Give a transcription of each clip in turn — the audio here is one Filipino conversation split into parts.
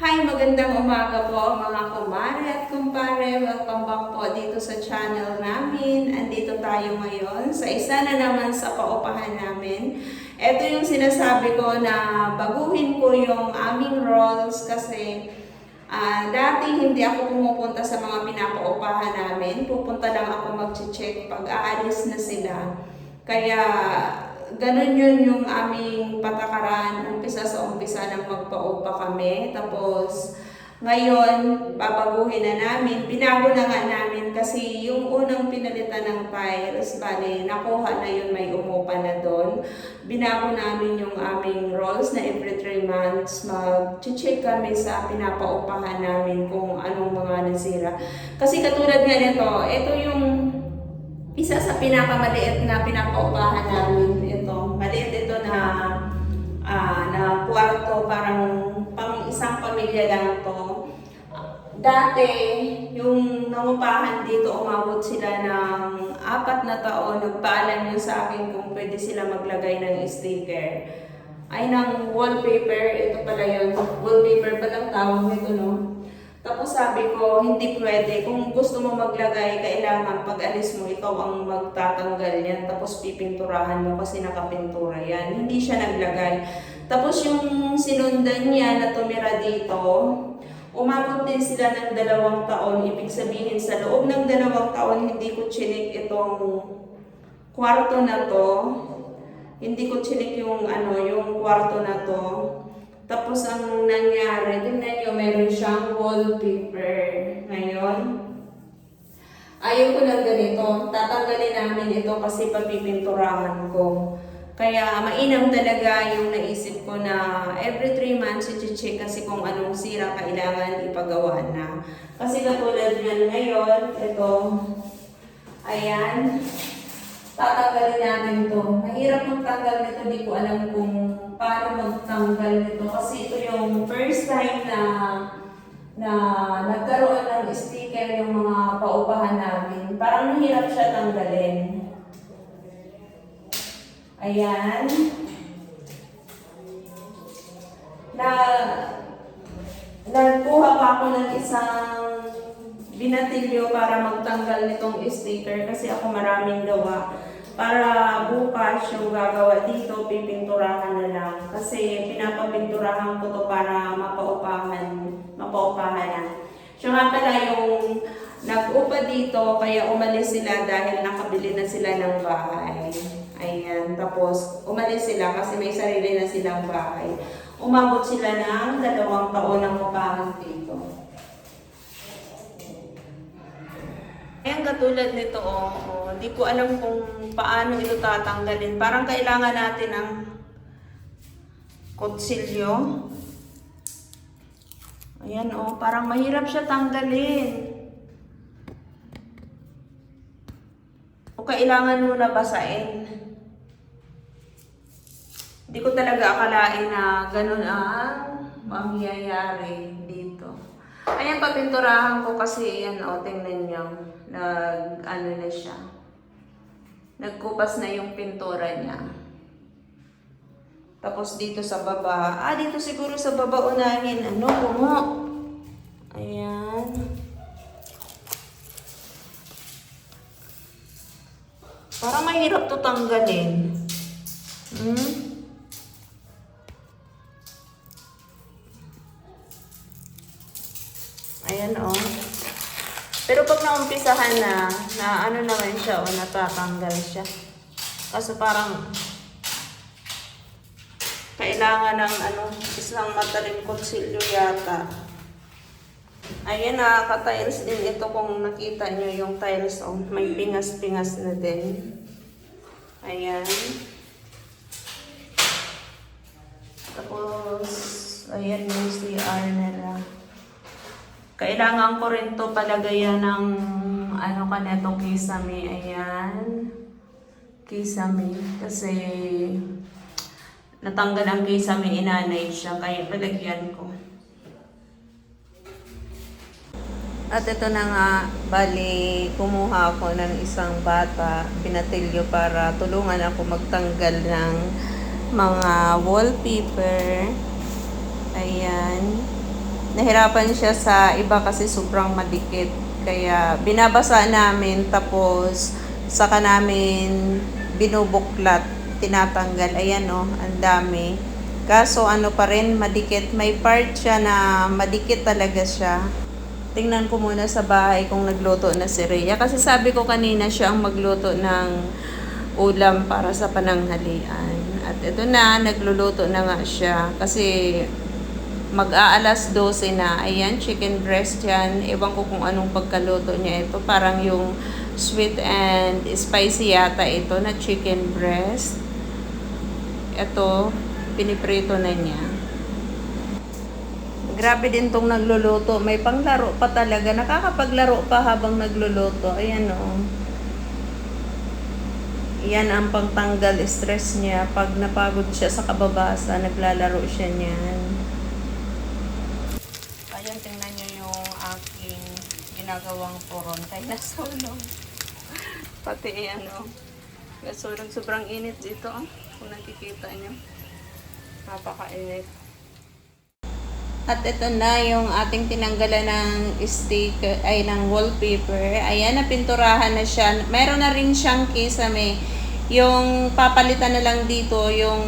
Hi, magandang umaga po mga kumare at kumpare. Welcome back po dito sa channel namin. Andito tayo ngayon sa isa na naman sa paupahan namin. Ito yung sinasabi ko na baguhin ko yung aming roles kasi ah, dati hindi ako pumupunta sa mga pinapaupahan namin. Pupunta lang ako mag-check pag aalis na sila. Kaya ganun yun yung aming patakaran, umpisa sa umpisa nang magpaupa kami. Tapos, ngayon, babaguhin na namin. Binago na nga namin kasi yung unang pinalitan ng tiles, bale, nakuha na yun, may umupa na doon. Binago namin yung aming roles na every 3 months, mag-check kami sa pinapaupahan namin kung anong mga nasira. Kasi katulad nga nito, ito yung isa sa pinakamaliit na pinapaupahan namin ito. Maliit ito na ah, na kwarto, parang pang isang pamilya lang to. Dati, yung nangupahan dito, umabot sila ng apat na taon. Nagpaalam yun sa akin kung pwede sila maglagay ng sticker. Ay, ng wallpaper. Ito pala yun. Wallpaper pa lang tawag nito, no? Tapos sabi ko, hindi pwede. Kung gusto mo maglagay, kailangan pag alis mo, ikaw ang magtatanggal yan. Tapos pipinturahan mo kasi nakapintura yan. Hindi siya naglagay. Tapos yung sinundan niya na tumira dito, umabot din sila ng dalawang taon. Ibig sabihin, sa loob ng dalawang taon, hindi ko chinik itong kwarto na to. Hindi ko chinik yung ano, yung kwarto na to. Tapos ang nangyari, tingnan nyo, meron siyang wallpaper. Ngayon, ayaw ko ng ganito. Tatanggalin namin ito kasi papipinturahan ko. Kaya mainam talaga yung naisip ko na every 3 months i-check kasi kung anong sira kailangan ipagawa na. Kasi katulad yan ngayon, ito, ayan, tatanggalin natin to. Mahirap magtanggal nito, di ko alam kung paano magtanggal nito. Kasi ito yung first time na na nagkaroon ng sticker yung mga paupahan namin. Parang mahirap siya tanggalin. Ayan. Na nagkuha pa ako ng isang binatilyo para magtanggal nitong sticker kasi ako maraming gawa. Para bukas yung gagawa dito, pipinturahan na lang. Kasi pinapapinturahan ko to para mapaupahan, mapaupahan na. Siya nga pala yung nag-upa dito, kaya umalis sila dahil nakabili na sila ng bahay. Ayan, tapos umalis sila kasi may sarili na silang bahay. Umabot sila ng dalawang taon ng upahan dito. Ayan, katulad nito, oh, oh, di ko alam kung paano ito tatanggalin. Parang kailangan natin ng kutsilyo. Ayan, oh, parang mahirap siya tanggalin. O kailangan mo na basain. Hindi ko talaga akalain na ganun ang mangyayari. Ayan, papinturahan ko kasi, yan, o, tingnan nyo. Nag, ano na siya. Nagkupas na yung pintura niya. Tapos dito sa baba, ah, dito siguro sa baba unahin, ano, bungo. Ayan. Parang mahirap to tanggalin. Hmm? Naumpisahan na, na ano naman siya, o natatanggal siya. Kaso parang kailangan ng ano, isang mataling kutsilyo yata. Ayan, nakaka-tiles din ito kung nakita nyo yung tiles. Oh, may pingas-pingas na din. Ayan. Tapos, ayan yung CR nila. Kailangan ko rin to palagayan ng ano ka neto kisame. Ayan. Kisame. Kasi natanggal ang kisame, inanay siya. Kaya palagyan ko. At ito na nga, bali, kumuha ako ng isang bata, pinatilyo para tulungan ako magtanggal ng mga wallpaper. Ayan. Nahirapan siya sa iba kasi sobrang madikit. Kaya binabasa namin tapos saka namin binubuklat, tinatanggal. Ayan oh, ang dami. Kaso ano pa rin, madikit. May part siya na madikit talaga siya. Tingnan ko muna sa bahay kung nagluto na si Rhea. Kasi sabi ko kanina siya ang magluto ng ulam para sa pananghalian. At ito na, nagluluto na nga siya. Kasi mag-aalas 12 na. Ayan, chicken breast yan. Ewan ko kung anong pagkaluto niya ito. Parang yung sweet and spicy yata ito na chicken breast. Ito, piniprito na niya. Grabe din tong nagluluto. May panglaro pa talaga. Nakakapaglaro pa habang nagluluto. Ayan o. Yan ang pangtanggal stress niya. Pag napagod siya sa kababasa, naglalaro siya niyan. Ayan, tingnan niyo yung aking ginagawang puron. Kaya nasulong. Pati ano. Nasulong. Sobrang init dito. Oh. Kung nakikita niyo. Napakainit. At ito na yung ating tinanggalan ng sticker, ay ng wallpaper. Ayan, napinturahan na siya. Meron na rin siyang kisame. Yung papalitan na lang dito, yung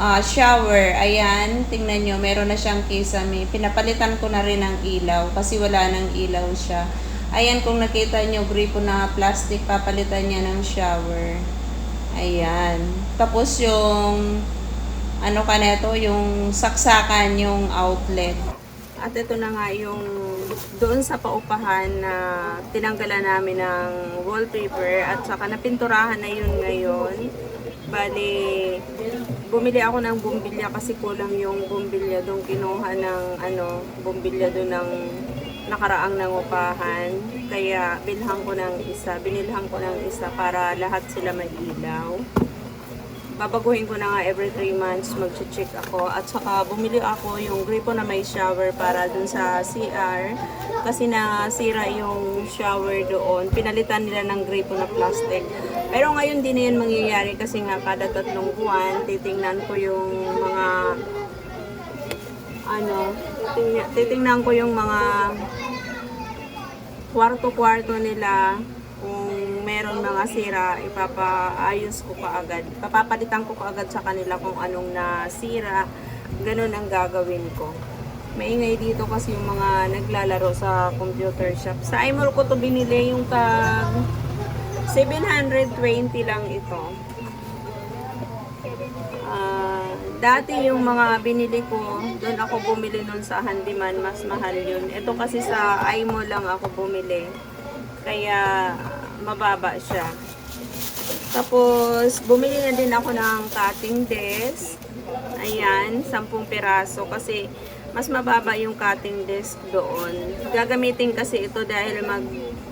ah, shower. Ayan, tingnan nyo, meron na siyang kisame. Pinapalitan ko na rin ang ilaw kasi wala nang ilaw siya. Ayan, kung nakita nyo, gripo na plastic, papalitan niya ng shower. Ayan. Tapos yung ano ka neto, yung saksakan, yung outlet. At ito na nga yung doon sa paupahan na tinanggalan namin ng wallpaper at saka napinturahan na yun ngayon. Bali, bumili ako ng bumbilya kasi kulang yung bumbilya doon. Kinuha ng ano, bumbilya doon ng nakaraang nangupahan. Kaya bilhan ko ng isa, binilhan ko ng isa para lahat sila mag-ilaw babaguhin ko na nga every 3 months mag-check ako. At saka bumili ako yung gripo na may shower para dun sa CR kasi nasira yung shower doon. Pinalitan nila ng gripo na plastic. Pero ngayon din na yan mangyayari kasi nga kada tatlong buwan titingnan ko yung mga ano titingnan, titingnan ko yung mga kwarto-kwarto nila kung meron mga sira, ipapaayos ko kaagad. Papapalitan ko kaagad sa kanila kung anong nasira. Ganun ang gagawin ko. Maingay dito kasi yung mga naglalaro sa computer shop. Sa iMall ko to binili yung tag 720 lang ito. Ah, dati yung mga binili ko, doon ako bumili nun sa handyman, mas mahal yun. Ito kasi sa iMall lang ako bumili. Kaya mababa siya. Tapos, bumili na din ako ng cutting desk. Ayan, 10 piraso kasi mas mababa yung cutting desk doon. Gagamitin kasi ito dahil mag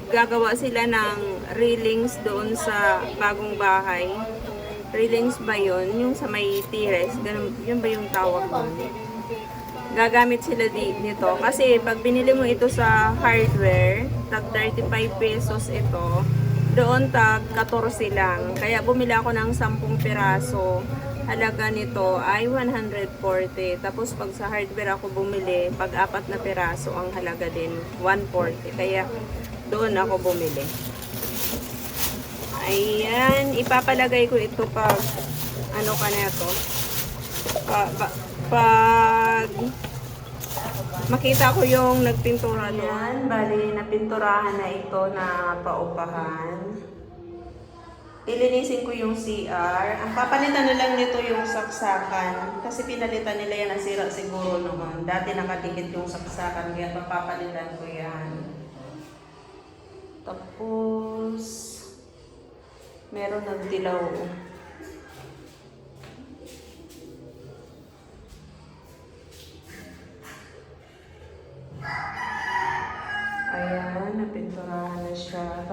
gagawa sila ng railings doon sa bagong bahay. Railings ba yun? Yung sa may tires. Ganun, yun ba yung tawag doon? gagamit sila di, nito. Kasi pag binili mo ito sa hardware, tag 35 pesos ito, doon tag 14 lang. Kaya bumili ako ng 10 piraso. Halaga nito ay 140. Tapos pag sa hardware ako bumili, pag apat na piraso ang halaga din 140. Kaya doon ako bumili. Ayan, ipapalagay ko ito pag ano ka na ito. Pa, pa, pag makita ko yung nagpintura doon. Ayan, bali napinturahan na ito na paupahan. Ilinisin ko yung CR. Ang papalitan na lang nito yung saksakan. Kasi pinalitan nila yan, nasira siguro noon. Dati nakadikit yung saksakan, kaya papapalitan ko yan. Tapos, meron ng dilaw.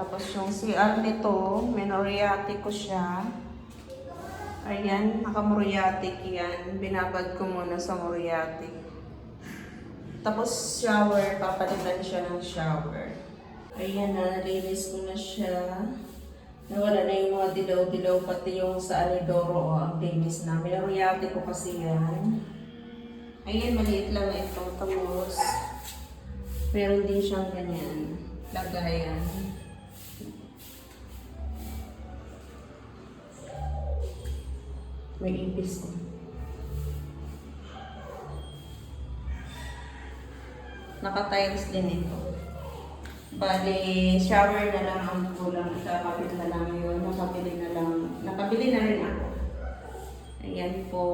Tapos yung CR nito, minoriatic ko siya. Ayan, naka-moriatic yan. Binabad ko muna sa moriatic. Tapos shower, papalitan siya ng shower. Ayan na, nalinis ko na siya. Nawala na yung mga dilaw-dilaw, pati yung sa anidoro, oh, ang linis na. Minoriatic ko kasi yan. Ayan, maliit lang ito. Tapos, meron din siyang ganyan. Lagayan. May ipis ko. Naka-tiles din ito. Bali, shower na lang ang kulang sa kapit na lang yun. Nakabili na lang. Nakabili na rin ako. Ayan po.